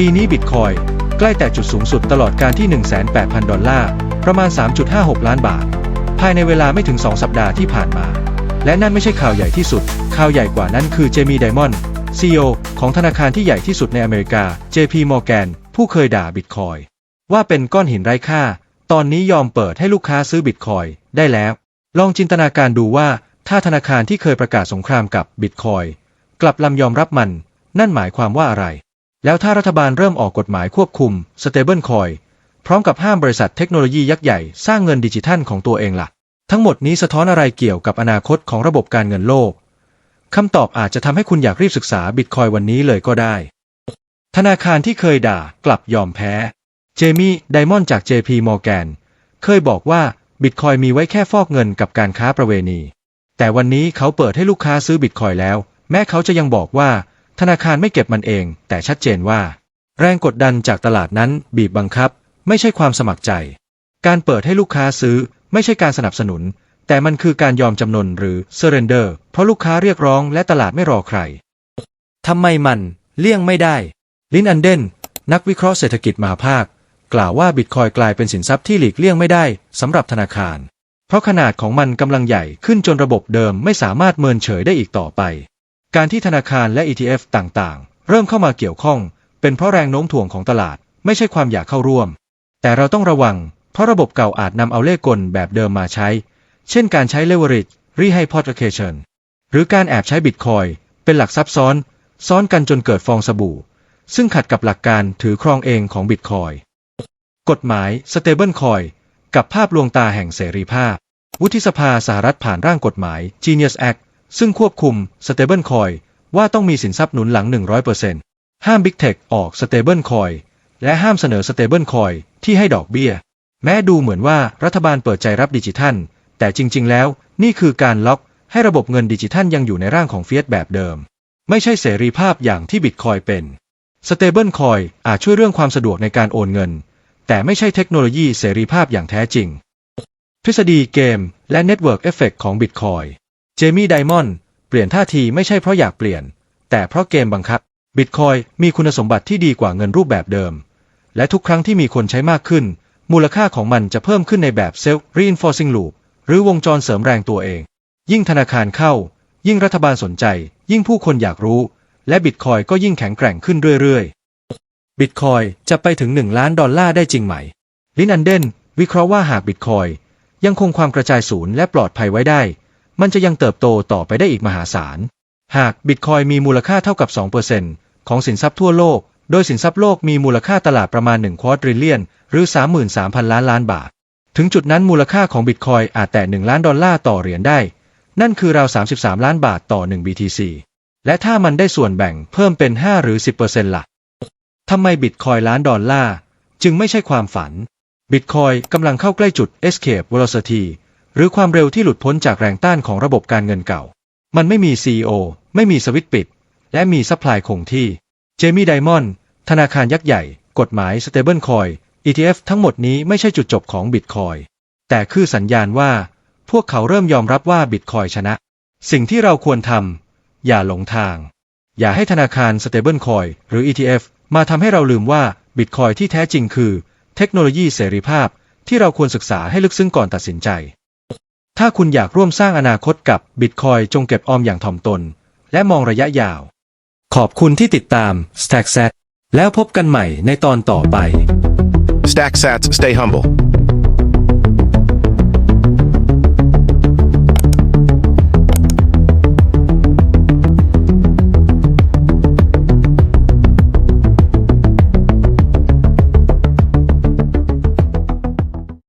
ปีนี้บิตคอยใกล้แต่จุดสูงสุดตลอดการที่ 18,000 ดอลลาร์ ประมาณ 3.56 ล้านบาท ภายในเวลาไม่ถึง 2 สัปดาห์ที่ผ่านมา และนั่นไม่ใช่ข่าวใหญ่ที่สุด ข่าวใหญ่กว่านั้นคือเจมี่ไดมอนด์ CEO ของธนาคารที่ใหญ่ที่สุดในอเมริกา JP Morgan ผู้เคยด่าบิตคอยว่าเป็นก้อนหินไร้ค่า ตอนนี้ยอมเปิดให้ลูกค้าซื้อบิตคอยได้แล้ว ลองจินตนาการดูว่าถ้าธนาคารที่เคยประกาศสงครามกับบิตคอยกลับลำยอมรับมัน นั่นหมายความว่าอะไร แล้วถ้ารัฐบาลเริ่มออกกฎหมายควบคุม stable coin พร้อมกับห้ามบริษัทเทคโนโลยียักษ์ใหญ่สร้างเงินดิจิทัลของตัวเองล่ะ ทั้งหมดนี้สะท้อนอะไรเกี่ยวกับอนาคตของระบบการเงินโลกคำตอบอาจจะทำให้คุณอยากรีบศึกษาบิตคอยวันนี้เลยก็ได้ ธนาคารที่เคยด่ากลับยอมแพ้ เจมี่ไดมอนด์จาก JP Morgan เคยบอกว่าบิตคอยมีไว้แค่ฟอกเงินกับการค้าประเวณี แต่วันนี้เขาเปิดให้ลูกค้าซื้อบิตคอยแล้ว แม้เขาจะยังบอกว่า ธนาคารไม่เก็บมันเอง แต่ชัดเจนว่า แรงกดดันจากตลาดนั้นบีบบังคับ ไม่ใช่ความสมัครใจ การเปิดให้ลูกค้าซื้อ ไม่ใช่การสนับสนุน แต่มันคือการยอมจำนนหรือ surrender เพราะลูกค้าเรียกร้องและตลาดไม่รอใครทำไมมันเลี่ยงไม่ได้ ลินอันเดน นักวิเคราะห์เศรษฐกิจมหาภาค กล่าวว่าบิตคอยกลายเป็นสินทรัพย์ที่หลีกเลี่ยงไม่ได้สำหรับธนาคาร เพราะขนาดของมันกำลังใหญ่ขึ้นจนระบบเดิมไม่สามารถเมินเฉยได้อีกต่อไป การที่ธนาคารและ ETF ต่างๆ เริ่มเข้ามาเกี่ยวข้อง เป็นเพราะแรงโน้มถ่วงของตลาด ไม่ใช่ความอยากเข้าร่วม แต่เราต้องระวัง เพราะระบบเก่าอาจนำเอาเลขกลแบบเดิมมาใช้ เช่นการใช้ leverage rehypothecation หรือการแอบใช้บิตคอยเป็นหลักซับซ้อน ซ้อนกันจนเกิดฟองสบู่ ซึ่งขัดกับหลักการถือครองเองของบิตคอยกฎหมาย stable coin กับภาพลวงตาแห่งเสรีภาพ วุฒิสภาสหรัฐผ่านร่างกฎหมาย Genius Act ซึ่งควบคุม stable coin ว่าต้องมีสินทรัพย์หนุนหลัง 100%ห้าม Big Tech ออก stable coin และห้ามเสนอ stable coin ที่ให้ดอกเบี้ย แม้ดูเหมือนว่ารัฐบาลเปิดใจรับดิจิทัล แต่จริง ๆ แล้วนี่คือการล็อกให้ระบบเงินดิจิทัลยังอยู่ในร่างของเฟียสแบบเดิม ไม่ใช่เสรีภาพอย่างที่บิตคอยเป็น Stable Coin อาจช่วยเรื่องความสะดวกในการโอนเงิน แต่ไม่ใช่เทคโนโลยีเสรีภาพอย่างแท้จริง ทฤษฎีเกมและ Network Effect ของ Bitcoin เจมี่ไดมอนด์เปลี่ยนท่าทีไม่ใช่เพราะอยากเปลี่ยน แต่เพราะเกมบังคับ Bitcoin มีคุณสมบัติที่ดีกว่าเงินรูปแบบเดิม และทุกครั้งที่มีคนใช้มากขึ้น มูลค่าของมันจะเพิ่มขึ้นในแบบ Self Reinforcing Loop หรือวงจรเสริมแรงตัวเอง ยิ่งธนาคารเข้า ยิ่งรัฐบาลสนใจ ยิ่งผู้คนอยากรู้ และบิตคอยก็ยิ่งแข็งแกร่งขึ้นเรื่อยๆบิตคอยจะไปถึง 1 ล้านดอลลาร์ได้จริงไหม ลินอันเดนวิเคราะห์ว่าหากบิตคอยยังคงความกระจายศูนย์และปลอดภัยไว้ได้ มันจะยังเติบโตต่อไปได้อีกมหาศาล หากบิตคอยมีมูลค่าเท่ากับ 2%ของสินทรัพย์ทั่วโลก โดยสินทรัพย์โลกมีมูลค่าตลาดประมาณ 1 ควอตริเลียน หรือ 33,000 ล้านล้านบาท ถึงจุดนั้นมูลค่าของบิตคอยอาจแต่ 1 ล้านดอลลาร์ต่อเหรียญได้ นั่นคือราว 33 ล้านบาทต่อ 1 BTC และถ้ามันได้ส่วนแบ่งเพิ่มเป็น 5 หรือ 10%ล่ะทำไมบิตคอยล้านดอลลาร์จึงไม่ใช่ความฝันบิตคอยกำลังเข้าใกล้จุด escape velocity หรือความเร็วที่หลุดพ้นจากแรงต้านของระบบการเงินเก่า มันไม่มี CEO ไม่มีสวิตปิด และมีซัพพลายคงที่ เจมี่ไดมอนด์ธนาคารยักษ์ใหญ่ กฎหมาย stable coin ETF ทั้งหมดนี้ไม่ใช่จุดจบของบิตคอยแต่คือสัญญาณว่า พวกเขาเริ่มยอมรับว่าบิตคอยชนะ สิ่งที่เราควรทำอย่าหลงทาง อย่าให้ธนาคาร stable coin หรือ ETF มาทำให้เราลืมว่าบิตคอยที่แท้จริงคือ เทคโนโลยีเสรีภาพที่เราควรศึกษาให้ลึกซึ้งก่อนตัดสินใจ ถ้าคุณอยากร่วมสร้างอนาคตกับบิตคอยจงเก็บออมอย่างถ่อมตน และมองระยะยาว ขอบคุณที่ติดตาม StackSat แล้วพบกันใหม่ในตอนต่อไป Stack sats, stay humble.